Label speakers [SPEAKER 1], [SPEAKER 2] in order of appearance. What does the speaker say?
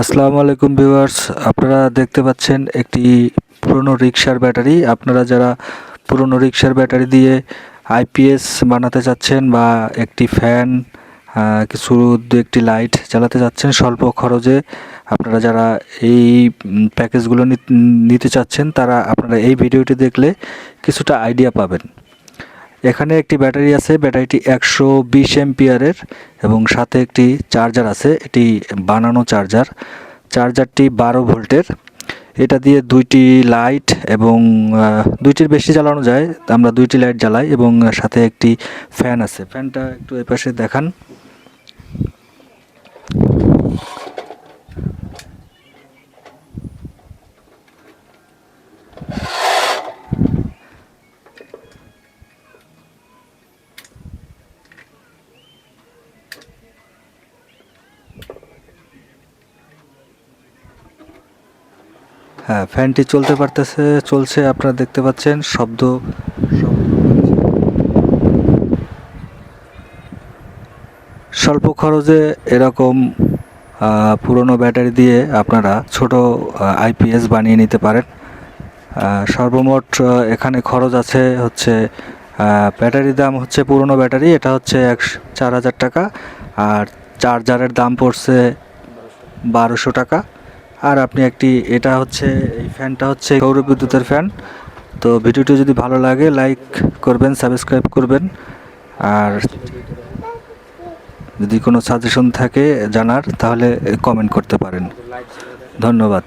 [SPEAKER 1] আসসালামু আলাইকুম ভিউয়ার্স, আপনারা দেখতে পাচ্ছেন একটি পুরনো রিক্সার ব্যাটারি। আপনারা যারা পুরনো রিক্সার ব্যাটারি দিয়ে আইপিএস বানাতে চাচ্ছেন বা একটি ফ্যান কিছু দু একটি লাইট চালাতে চাচ্ছেন স্বল্প খরচে, আপনারা যারা এই প্যাকেজগুলো নিত- চাচ্ছেন, তারা আপনারা এই ভিডিওটি দেখলে কিছুটা আইডিয়া পাবেন। এখানে একটি ব্যাটারি আছে, ব্যাটারিটি একশো বিশ এমপিয়ারের এবং সাথে একটি চার্জার আছে, এটি বানানো চার্জার। চার্জারটি বারো ভোল্টের। এটা দিয়ে দুইটি লাইট এবং দুইটির বেশি জ্বালানো যায়। আমরা দুইটি লাইট জ্বালাই এবং সাথে একটি ফ্যান আছে। ফ্যানটা একটু এপাশে পাশে দেখান। হ্যাঁ ফ্যানটি চলতে পারতেছে, চলছে, আপনারা দেখতে পাচ্ছেন, শব্দ স্বল্প খরচে এরকম পুরনো ব্যাটারি দিয়ে আপনারা ছোট আইপিএস বানিয়ে নিতে পারেন। সর্বমোট এখানে খরচ আছে হচ্ছে ব্যাটারির দাম হচ্ছে পুরনো ব্যাটারি, এটা হচ্ছে এক, চার হাজার টাকা, আর চার্জারের দাম পড়ছে বারোশো টাকা। আর আপনি একটি, এটা হচ্ছে, এই ফ্যানটা হচ্ছে সৌর বিদ্যুতের ফ্যান। তো ভিডিওটি যদি ভালো লাগে, লাইক করবেন, সাবস্ক্রাইব করবেন। আর যদি কোনো সাজেশন থাকে জানার, তাহলে কমেন্ট করতে পারেন। ধন্যবাদ।